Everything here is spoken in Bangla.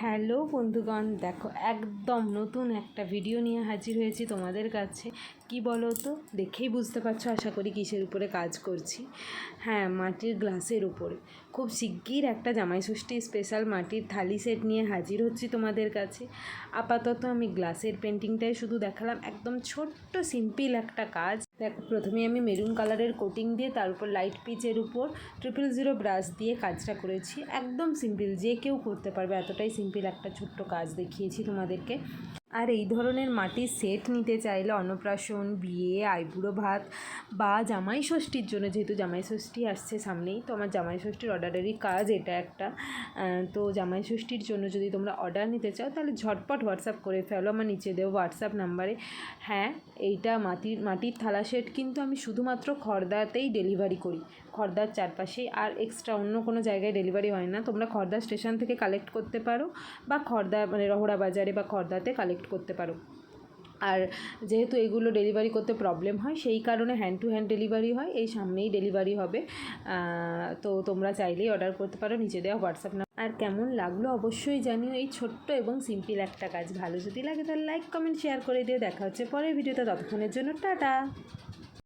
হ্যালো বন্ধুগণ, দেখো একদম নতুন একটা ভিডিও নিয়ে হাজির হয়েছি তোমাদের কাছে। কি বলো তো দেখেই বুঝতে পারছ, আশা করি কিসের উপরে কাজ করছি। হ্যাঁ মাটির গ্লাসের উপরে। খুব শিগগির একটা জামাই ষষ্ঠী স্পেশাল মাটির থালি সেট নিয়ে হাজির হচ্ছি তোমাদের কাছে। আপাতত আমি গ্লাসের পেন্টিংটাই শুধু দেখালাম। একদম ছোট্ট সিম্পল একটা কাজ। দেখো প্রথমে আমি মেরুন কালারের কোটিং দিয়ে তার উপর লাইট পিচের উপর ট্রিপল জিরো ব্রাশ দিয়ে কাজটা করেছি। একদম সিম্পল যে কেউ করতে পারবে, এতটাই সিম্পল একটা ছোট্ট কাজ দেখিয়েছি তোমাদেরকে। আর এই ধরনের মাটির সেট নিতে চাইলে অন্নপ্রাশন, বিয়ে, আইবুড়ো ভাত বা জামাই ষষ্ঠীর জন্য, যেহেতু জামাই ষষ্ঠী আসছে সামনেই, তো আমার জামাই ষষ্ঠীর অর্ডারেরই কাজ এটা একটা। তো জামাই ষষ্ঠীর জন্য যদি তোমরা অর্ডার নিতে চাও, তাহলে ঝটপট হোয়াটসঅ্যাপ করে ফেলো, আমার নিচে দেবো হোয়াটসঅ্যাপ নাম্বারে। হ্যাঁ এইটা মাটির মাটির থালা সেট, কিন্তু আমি শুধুমাত্র খর্দাতেই ডেলিভারি করি। খর্দার চারপাশেই আর এক্সট্রা অন্য কোনো জায়গায় ডেলিভারি হয় না। তোমরা খর্দা স্টেশন থেকে কালেক্ট করতে পারো বা খর্দা মানে রহড়া বাজারে বা খর্দাতে কালেক্ট করতে পারো। আর যেহেতু এগুলো ডেলিভারি করতে প্রবলেম হয়, সেই কারণে হ্যান্ড টু হ্যান্ড ডেলিভারি হয়, এই সামনেই ডেলিভারি হবে। তো তোমরা চাইলেই অর্ডার করতে পারো, নিচে দেওয়া হোয়াটসঅ্যাপ নাম্বার আর কেমন লাগল অবশ্যই জানিও, এই ছোট্ট এবং সিম্পল একটা কাজ। ভালো যদি লাগে তাহলে লাইক কমেন্ট শেয়ার করে দিয়ে দেখা হচ্ছে পরের ভিডিওতে ততক্ষণের জন্য টাটা!